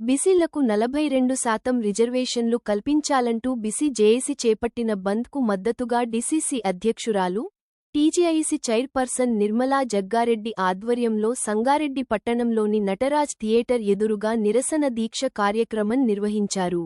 బీసీలకు నలభై రెండు శాతం రిజర్వేషన్లు కల్పించాలంటూ బిసి జేఏసీ చేపట్టిన బంద్కు మద్దతుగా డిసిసి అధ్యక్షురాలు టీజీఐసి చైర్పర్సన్ నిర్మలా జగ్గారెడ్డి ఆధ్వర్యంలో సంగారెడ్డి పట్టణంలోని నటరాజ్ థియేటర్ ఎదురుగా నిరసన దీక్ష కార్యక్రమం నిర్వహించారు.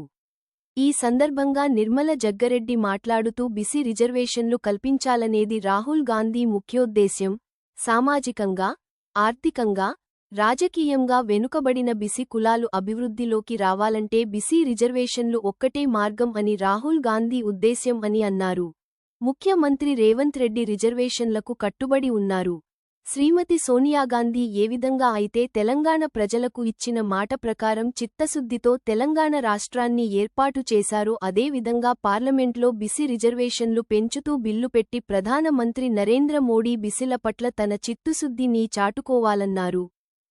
ఈ సందర్భంగా నిర్మల జగ్గారెడ్డి మాట్లాడుతూ బిసి రిజర్వేషన్లు కల్పించాలనేది రాహుల్ గాంధీ ముఖ్యోద్దేశ్యం సామాజికంగా ఆర్థికంగా రాజకీయంగా వెనుకబడిన బిసి కులాలు అభివృద్ధిలోకి రావాలంటే బిసి రిజర్వేషన్లు ఒక్కటే మార్గం అని రాహుల్ గాంధీ ఉద్దేశ్యం అని అన్నారు. ముఖ్యమంత్రి రేవంత్ రెడ్డి రిజర్వేషన్లకు కట్టుబడి ఉన్నారు. శ్రీమతి సోనియాగాంధీ ఏ విధంగా అయితే తెలంగాణ ప్రజలకు ఇచ్చిన మాట ప్రకారం చిత్తశుద్ధితో తెలంగాణ రాష్ట్రాన్ని ఏర్పాటు చేశారో అదేవిధంగా పార్లమెంట్లో బిసి రిజర్వేషన్లు పెంచుతూ బిల్లు పెట్టి ప్రధానమంత్రి నరేంద్ర మోడీ బిసిల పట్ల తన చిత్తుశుద్ధిని చాటుకోవాలన్నారు.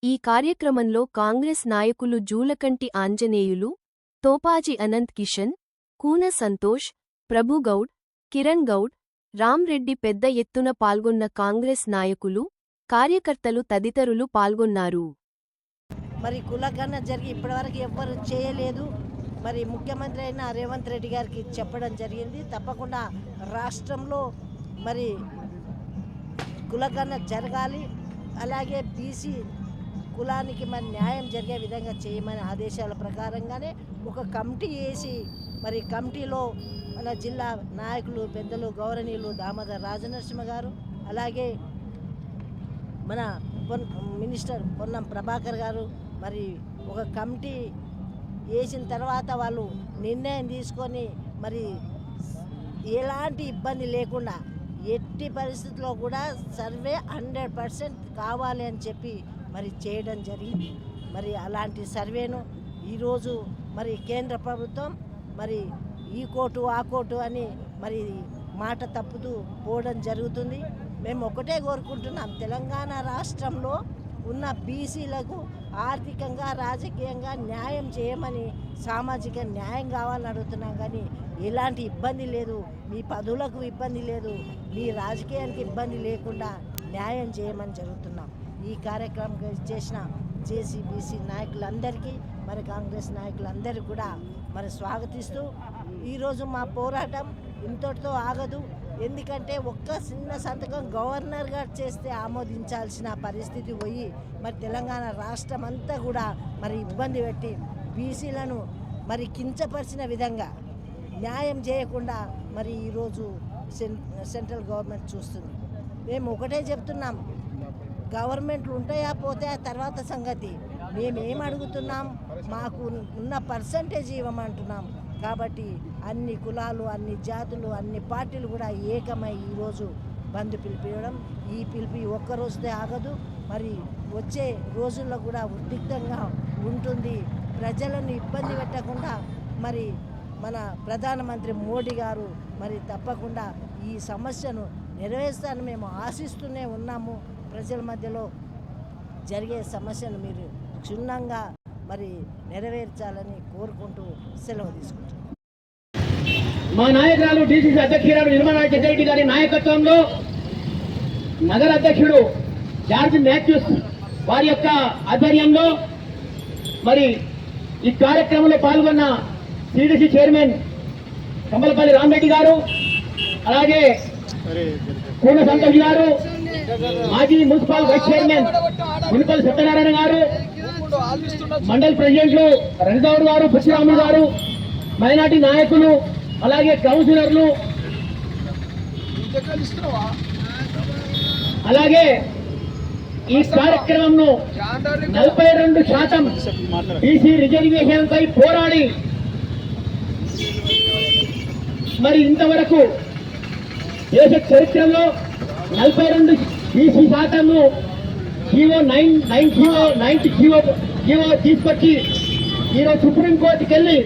ఈ కార్యక్రమంలో కాంగ్రెస్ నాయకులు జూలకంటి ఆంజనేయులు తోపాజి అనంత్ కిషన్ కూన సంతోష్ ప్రభుగౌడ్ కిరణ్ గౌడ్ రామ్రెడ్డి పెద్ద ఎత్తున పాల్గొన్న కాంగ్రెస్ నాయకులు కార్యకర్తలు తదితరులు పాల్గొన్నారు. మరి కులగన్న జరిగి ఇప్పటివరకు ఎవ్వరు చేయలేదు. మరి ముఖ్యమంత్రి అయిన రేవంత్ రెడ్డి గారికి చెప్పడం జరిగింది. తప్పకుండా రాష్ట్రంలో మరి కులగన్న జరగాలి. అలాగే బీసీ కులానికి మరి న్యాయం జరిగే విధంగా చేయమని ఆదేశాల ప్రకారంగానే ఒక కమిటీ వేసి మరి కమిటీలో మన జిల్లా నాయకులు పెద్దలు గౌరవనీయులు దామోదర్ రాజనరసింహ గారు అలాగే మన పొన్ మినిస్టర్ పొన్నం ప్రభాకర్ గారు మరి ఒక కమిటీ వేసిన తర్వాత వాళ్ళు నిర్ణయం తీసుకొని మరి ఎలాంటి ఇబ్బంది లేకుండా ఎట్టి పరిస్థితుల్లో కూడా సర్వే హండ్రెడ్ పర్సెంట్ కావాలి అని చెప్పి మరి చేయడం జరిగింది. మరి అలాంటి సర్వేను ఈరోజు మరి కేంద్ర ప్రభుత్వం మరి ఈ కోటు ఆ కోటు అని మరి మాట తప్పుతూ పోవడం జరుగుతుంది. మేము ఒకటే కోరుకుంటున్నాం తెలంగాణ రాష్ట్రంలో ఉన్న బీసీలకు ఆర్థికంగా రాజకీయంగా న్యాయం చేయమని సామాజిక న్యాయం కావాలని అడుగుతున్నాం కానీ ఎలాంటి ఇబ్బంది లేదు. మీ పదవులకు ఇబ్బంది లేదు. మీ రాజకీయానికి ఇబ్బంది లేకుండా న్యాయం చేయమని జరుగుతున్నాం. ఈ కార్యక్రమం చేసిన జేసీబీసీ నాయకులందరికీ మరి కాంగ్రెస్ నాయకులందరికీ కూడా మరి స్వాగతిస్తూ ఈరోజు మా పోరాటం ఇంతటితో ఆగదు. ఎందుకంటే ఒక్క చిన్న సంతకం గవర్నర్ గారు చేస్తే ఆమోదించాల్సిన పరిస్థితి పోయి మరి తెలంగాణ రాష్ట్రం అంతా కూడా మరి ఇబ్బంది పెట్టి బీసీలను మరి కించపరిచిన విధంగా న్యాయం చేయకుండా మరి ఈరోజు సెన్ సెంట్రల్ గవర్నమెంట్ చూస్తుంది. మేము ఒకటే చెప్తున్నాం గవర్నమెంట్లు ఉంటాయా పోతాయా తర్వాత సంగతి. మేమేం అడుగుతున్నాం మాకు ఉన్న పర్సంటేజ్ ఇవ్వమంటున్నాం. కాబట్టి అన్ని కులాలు అన్ని జాతులు అన్ని పార్టీలు కూడా ఏకమై ఈరోజు బంద్ పిలిపివ్వడం ఈ పిలిపి ఒక్కరోజుదే ఆగదు. మరి వచ్చే రోజుల్లో కూడా ఉద్రిక్తంగా ఉంటుంది. ప్రజలను ఇబ్బంది పెట్టకుండా మరి మన ప్రధానమంత్రి మోడీ గారు మరి తప్పకుండా ఈ సమస్యను నెరవేర్స్తానని మేము ఆశిస్తూనే ఉన్నాము. ప్రజల మధ్యలో జరిగే సమస్యను మీరు క్షుణ్ణంగా మరి నెరవేర్చాలని కోరుకుంటూ సెలవు తీసుకుంటున్నాం. మా నాయకురాలు డిసిసి అధ్యక్షురాలు నిర్మలా జగ్గారెడ్డి గారి నాయకత్వంలో నగర అధ్యక్షుడు జార్జ్ మాథ్యూస్ వారి యొక్క ఆధ్వర్యంలో మరి ఈ కార్యక్రమంలో పాల్గొన్న సిడిసి చైర్మన్ కమలపల్లి రామరెడ్డి గారు అలాగే కూన సంతోష్ గారు మాజీ municipal vice chairman municipal Satyanarayana garu mandal ప్రెసిడెంట్లు రణిగౌడ్ గారు పశురాములు గారు మైనార్టీ నాయకులు అలాగే కౌన్సిలర్లు అలాగే ఈ కార్యక్రమంను నలభై రెండు శాతం బీసీ రిజర్వేషన్ పై పోరాడి మరి ఇంతవరకు దేశ చరిత్రలో నలభై రెండు బీసీ శాతము GO nine nine GO ninth GO GO తీసుకొచ్చి ఈరోజు సుప్రీంకోర్టుకి వెళ్ళి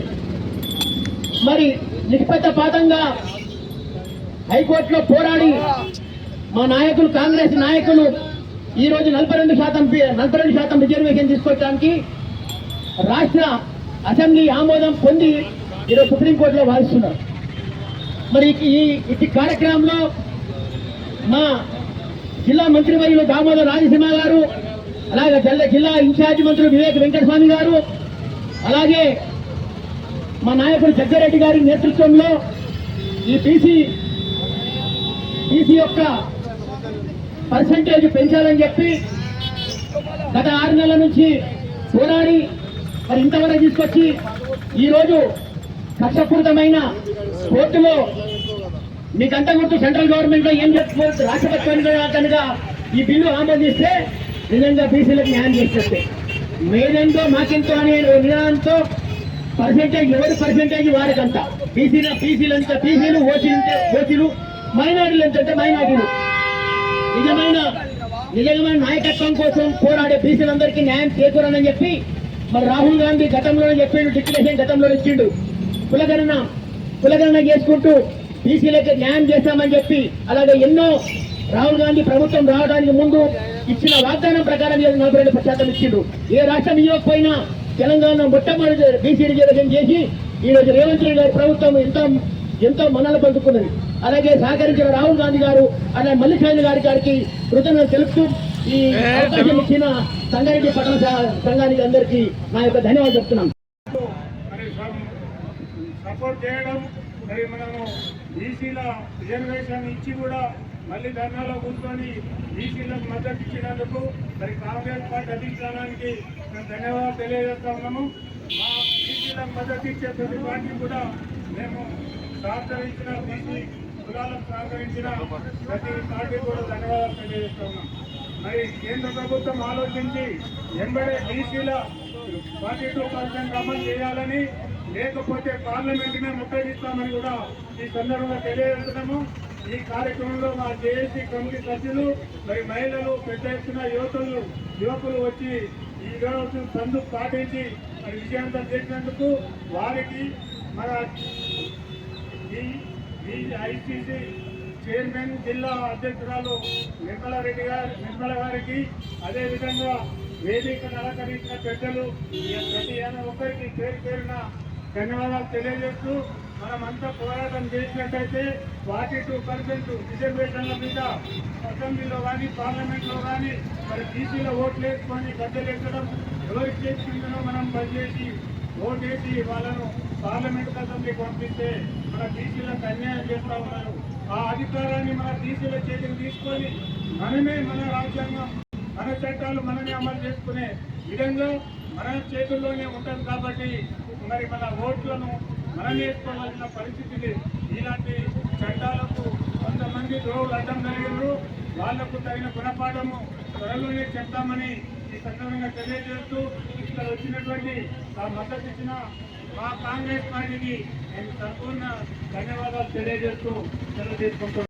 మరి నిష్పక్షపాతంగా హైకోర్టులో పోరాడి మా నాయకులు కాంగ్రెస్ నాయకులు ఈరోజు నలభై రెండు శాతం నలభై రెండు శాతం రిజర్వేషన్ తీసుకొచ్చడానికి రాష్ట్ర అసెంబ్లీ ఆమోదం పొంది ఈరోజు సుప్రీంకోర్టులో వాదిస్తున్నారు. మరి ఈ ఇటు కార్యక్రమంలో మా జిల్లా మంత్రివర్యులు దామోదర్ రాజసింహ గారు అలాగే జిల్లా జిల్లా ఇన్ఛార్జి మంత్రులు వివేక్ వెంకటస్వామి గారు అలాగే మా నాయకుడు జగ్గారెడ్డి గారి నేతృత్వంలో ఈ బీసీ బీసీ యొక్క పర్సంటేజ్ పెంచాలని చెప్పి గత ఆరు నెలల నుంచి పోరాడి మరి ఇంతవరకు తీసుకొచ్చి ఈరోజు కష్టపూరితమైన కోర్టులో మీకంతా గుర్తు సెంట్రల్ గవర్నమెంట్లో ఏం చెప్పుకోవచ్చు రాష్ట్రపతి కనుక ఈ బిల్లు ఆమోదిస్తే నిజంగా బీసీలకు న్యాయం చేసేస్తే. మీరెంతో మాకెంతో అనే నినాదంతో పర్సెంటేజ్ ఎవరి పర్సెంటేజ్ వారికంతా. బీసీల బీసీలు ఎంత బీసీలు ఓసీలు ఓసీలు మైనార్టీలు ఎంతంటే మైనార్టీలు. నిజమైన నిజమైన నాయకత్వం కోసం పోరాడే బీసీలందరికీ న్యాయం చేకూరని చెప్పి మరి రాహుల్ గాంధీ గతంలోనే చెప్పిండు డిక్లరేషన్ గతంలో ఇచ్చిండు. కులగణన కులగణన చేసుకుంటూ బీసీలకు న్యాయం చేస్తామని చెప్పి అలాగే ఎన్నో రాహుల్ గాంధీ ప్రభుత్వం రావడానికి ముందు ఇచ్చిన వాగ్దానం ప్రకారం ఈరోజు నలభై రెండు శాతం ఇచ్చిండు ఏ రాష్ట్రం ఇవ్వకపోయినా తెలంగాణ మొట్టమొదటి బీసీ రిజర్వేషన్ చేసి ఈ రోజు రేవంత్ రెడ్డి గారి ప్రభుత్వం ఎంతో ఎంతో మన్నలు పొందుకున్నది. అలాగే సహకరించిన రాహుల్ గాంధీ గారు అలాగే మల్లికార్జున గారి గారికి కృతజ్ఞతలు తెలుపుతూ ఈ అవకాశం ఇచ్చిన సంగారెడ్డి పట్టణ సంఘానికి అందరికీ నా యొక్క ధన్యవాదాలు చెప్తున్నాం మరి సం- సపోర్ట్ చేయడం మనము బీసీల రిజర్వేషన్ ఇచ్చి కూడా మళ్ళీ ధర్నాలో కూర్చొని బీసీలకు మద్దతు ఇచ్చినందుకు మరి కాంగ్రెస్ పార్టీ అధిష్టానానికి మేము ధన్యవాదాలు తెలియజేస్తా ఉన్నాము. మా బీసీలకు మద్దతు ఇచ్చే ప్రతి పార్టీ కూడా మేము సహకరించిన బీసీ కులాలకు సహకరించిన ప్రతి పార్టీ కూడా ధన్యవాదాలు తెలియజేస్తా ఉన్నాం మరి కేంద్ర ప్రభుత్వం ఆలోచించి ఎంబడే బీసీల ఫార్టీ టూ పర్సెంట్ అమలు చేయాలని లేకపోతే పార్లమెంట్ నే ముట్టడిస్తామని కూడా ఈ సందర్భంగా తెలియజేస్తున్నాము. ఈ కార్యక్రమంలో మా జేఏసీ కమిటీ సభ్యులు మరి మహిళలు పెద్ద ఎత్తున యువతులు యువకులు వచ్చి ఈ రోజు సందు పాటించి మరి విజయవంతం చేసినందుకు వారికి మన ఈ ఐసీసీ చైర్మన్ జిల్లా అధ్యక్షురాలు నిర్మలారెడ్డి గారు నిర్మల గారికి అదేవిధంగా వేదికను అలంకరించిన పెద్దలు ప్రతి ఒక్కరికి పేరు పేరున ధన్యవాదాలు తెలియజేస్తూ మనమంతా పోరాటం చేసినట్టయితే ఫార్టీ టూ పర్సెంట్ రిజర్వేషన్ల మీద అసెంబ్లీలో కానీ పార్లమెంట్లో కానీ మరి బీసీలో ఓట్లు వేసుకొని గద్దెలెక్కడం ఎవరి చేసిందో మనం పనిచేసి ఓటేసి వాళ్ళను పార్లమెంట్ అసెంబ్లీకి పంపిస్తే మన బీసీలకు అన్యాయం చేస్తా ఉన్నారు. ఆ అధికారాన్ని మన బీసీల చేతికి తీసుకొని మనమే మన రాజ్యాంగం మన చట్టాలు మనమే అమలు చేసుకునే విధంగా మన చేతుల్లోనే ఉంటుంది కాబట్టి మరి మన ఓట్లను మనం వేసుకోవాల్సిన పరిస్థితిని ఇలాంటి చట్టాలకు కొంతమంది ద్రోవులు అడ్డం కలిగినారు వాళ్ళకు తగిన గుణపాఠము త్వరలోనే చెప్తామని ఈ సందర్భంగా తెలియజేస్తూ ఇక్కడ వచ్చినటువంటి ఆ మద్దతు ఇచ్చిన మా కాంగ్రెస్ పార్టీకి నేను సంపూర్ణ ధన్యవాదాలు తెలియజేస్తూ సెలవు తీసుకుంటున్నాను.